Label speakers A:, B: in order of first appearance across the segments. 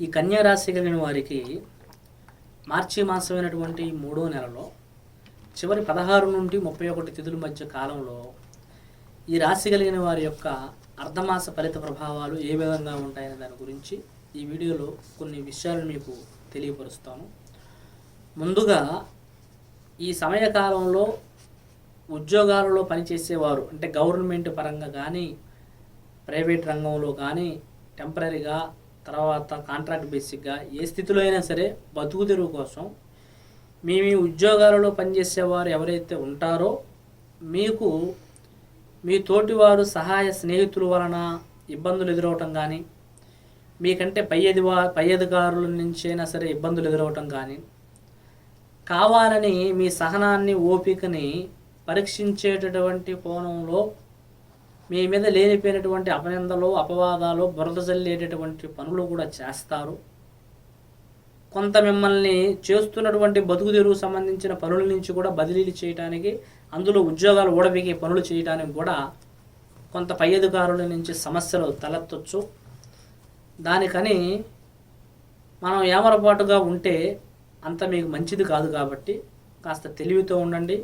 A: ఈ కన్యారాశి కలిగిన వారికి మార్చి మాసమైనటువంటి మూడో నెలలో చివరి పదహారు నుండి ముప్పై ఒకటి తిథుల మధ్య కాలంలో ఈ రాశి కలిగిన వారి యొక్క అర్ధమాస ఫలిత ప్రభావాలు ఏ విధంగా ఉంటాయనే దాని గురించి ఈ వీడియోలో కొన్ని విషయాలు మీకు తెలియపరుస్తాను. ముందుగా ఈ సమయకాలంలో ఉద్యోగాలలో పనిచేసేవారు అంటే గవర్నమెంట్ పరంగా కానీ ప్రైవేట్ రంగంలో కానీ టెంపరీగా తర్వాత కాంట్రాక్ట్ బేసిక్గా ఏ స్థితిలో అయినా సరే బతుకు తెరువు కోసం మీ మీ ఉద్యోగాలలో పనిచేసేవారు ఎవరైతే ఉంటారో మీకు మీ తోటివారు సహాయ స్నేహితుల వలన ఇబ్బందులు ఎదురవటం కానీ మీకంటే పై అధివా పై అధికారుల నుంచి అయినా సరే ఇబ్బందులు ఎదురవటం కానీ కావాలని మీ సహనాన్ని ఓపికని పరీక్షించేటటువంటి కోణంలో మీ మీద లేనిపోయినటువంటి అపనిందలు అపవాదాలు బురద జల్లేటటువంటి పనులు కూడా చేస్తారు. కొంత మిమ్మల్ని చేస్తున్నటువంటి బతుకు తెరువు సంబంధించిన పనుల నుంచి కూడా బదిలీలు చేయడానికి అందులో ఉద్యోగాలు ఊడబిగే పనులు చేయడానికి కూడా కొంత పై అధికారుల నుంచి సమస్యలు తలెత్తొచ్చు. దానికని మనం ఏమరపాటుగా ఉంటే అంత మీకు మంచిది కాదు కాబట్టి కాస్త తెలివితో ఉండండి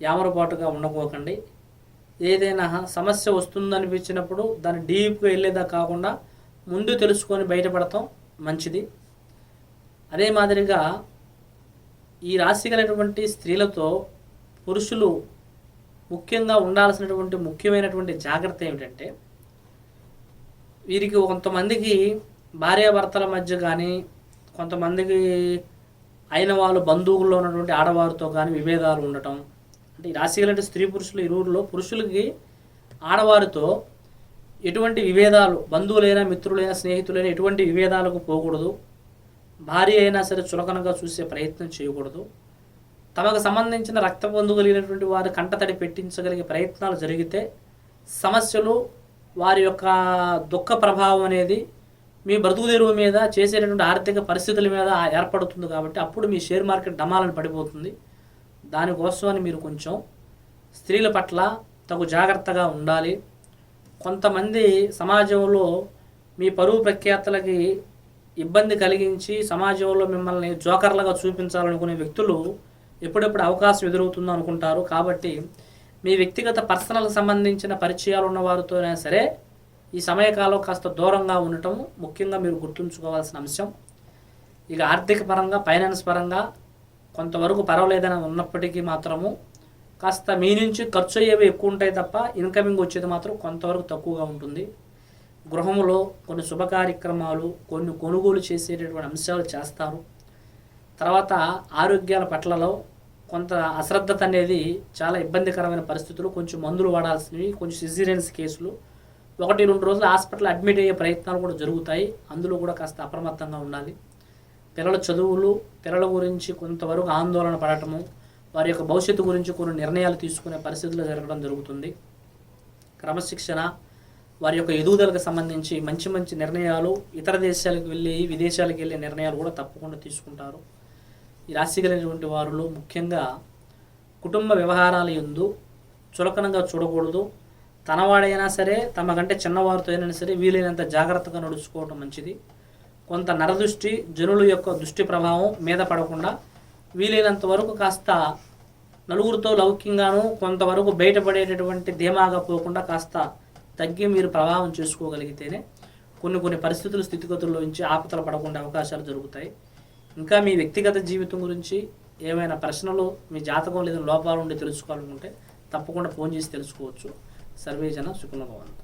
A: ఏమరపాటుగా ఉండకోకండి ఏదైనా సమస్య వస్తుందనిపించినప్పుడు దాన్ని డీప్గా వెళ్ళేదా కాకుండా ముందు తెలుసుకొని బయటపడటం మంచిది. అదే మాదిరిగా ఈ రాశి కలిగినటువంటి స్త్రీలతో పురుషులు ముఖ్యంగా ఉండాల్సినటువంటి ముఖ్యమైనటువంటి జాగ్రత్త ఏమిటంటే వీరికి కొంతమందికి భార్యాభర్తల మధ్య కానీ కొంతమందికి అయిన వాళ్ళు బంధువుల్లో ఉన్నటువంటి ఆడవారితో కానీ విభేదాలు ఉండటం అంటే రాశిగలు అంటే స్త్రీ పురుషులు ఇరువురులో పురుషులకి ఆడవారితో ఎటువంటి విభేదాలు బంధువులైనా మిత్రులైనా స్నేహితులైనా ఎటువంటి విభేదాలకు పోకూడదు. భార్య అయినా సరే చులకనగా చూసే ప్రయత్నం చేయకూడదు. తమకు సంబంధించిన రక్త బంధువు కలిగినటువంటి వారి కంటతడి పెట్టించగలిగే ప్రయత్నాలు జరిగితే సమస్యలు వారి యొక్క దుఃఖ ప్రభావం అనేది మీ బ్రతుకు తెరువు మీద చేసేటటువంటి ఆర్థిక పరిస్థితుల మీద ఏర్పడుతుంది కాబట్టి అప్పుడు మీ షేర్ మార్కెట్ డమాలను పడిపోతుంది. దానికోసమని మీరు కొంచెం స్త్రీల పట్ల తగు జాగ్రత్తగా ఉండాలి. కొంతమంది సమాజంలో మీ పరువు ప్రఖ్యాతలకి ఇబ్బంది కలిగించి సమాజంలో మిమ్మల్ని జోకర్లుగా చూపించాలనుకునే వ్యక్తులు ఎప్పుడెప్పుడు అవకాశం ఎదురవుతుందో అనుకుంటారు. కాబట్టి మీ వ్యక్తిగత పర్సనల్ సంబంధించిన పరిచయాలు ఉన్న వారితోనే సరే ఈ సమయకాలం కాస్త దూరంగా ఉండటం ముఖ్యంగా మీరు గుర్తుంచుకోవాల్సిన అంశం. ఇక ఆర్థిక పరంగా ఫైనాన్స్ పరంగా కొంతవరకు పర్వాలేదని ఉన్నప్పటికీ మాత్రము కాస్త మీ నుంచి ఖర్చు అయ్యేవి ఎక్కువ ఉంటాయి తప్ప ఇన్కమింగ్ వచ్చేది మాత్రం కొంతవరకు తక్కువగా ఉంటుంది. గృహంలో కొన్ని శుభ కార్యక్రమాలు కొన్ని కొనుగోలు చేసేటటువంటి అంశాలు చేస్తారు. తర్వాత ఆరోగ్యాల పట్లలో కొంత అశ్రద్ధత అనేది చాలా ఇబ్బందికరమైన పరిస్థితులు కొంచెం మందులు వాడాల్సినవి కొంచెం సిజీరియన్స్ కేసులు ఒకటి రెండు రోజులు హాస్పిటల్ అడ్మిట్ అయ్యే ప్రయత్నాలు కూడా జరుగుతాయి. అందులో కూడా కాస్త అప్రమత్తంగా ఉండాలి. పిల్లల చదువులు పిల్లల గురించి కొంతవరకు ఆందోళన పడటము వారి యొక్క భవిష్యత్తు గురించి కొన్ని నిర్ణయాలు తీసుకునే పరిస్థితులు జరగడం జరుగుతుంది. క్రమశిక్షణ వారి యొక్క ఎదుగుదలకు సంబంధించి మంచి మంచి నిర్ణయాలు ఇతర దేశాలకు వెళ్ళి విదేశాలకు వెళ్ళే నిర్ణయాలు కూడా తప్పకుండా తీసుకుంటారు. ఈ రాశి కలిగినటువంటి వారిలో ముఖ్యంగా కుటుంబ వ్యవహారాల ఎందు చులకనంగా చూడకూడదు. తనవాడైనా సరే తమ కంటే చిన్నవారితో అయినా సరే వీలైనంత జాగ్రత్తగా నడుచుకోవటం మంచిది. కొంత నరదృష్టి జనుల యొక్క దృష్టి ప్రభావం మీద పడకుండా వీలైనంత వరకు కాస్త నలుగురితో లౌక్యంగాను కొంతవరకు బయటపడేటటువంటి ధీమాగా పోకుండా కాస్త తగ్గి మీరు ప్రభావం చేసుకోగలిగితేనే కొన్ని కొన్ని పరిస్థితులు స్థితిగతుల్లో నుంచి ఆపతలు పడకుండా అవకాశాలు జరుగుతాయి ఇంకా మీ వ్యక్తిగత జీవితం గురించి ఏమైనా ప్రశ్నలు మీ జాతకం లేదా లోపాలు ఉండి తెలుసుకోవాలనుకుంటే తప్పకుండా ఫోన్ చేసి తెలుసుకోవచ్చు. సర్వేజన సుఖనభవంతు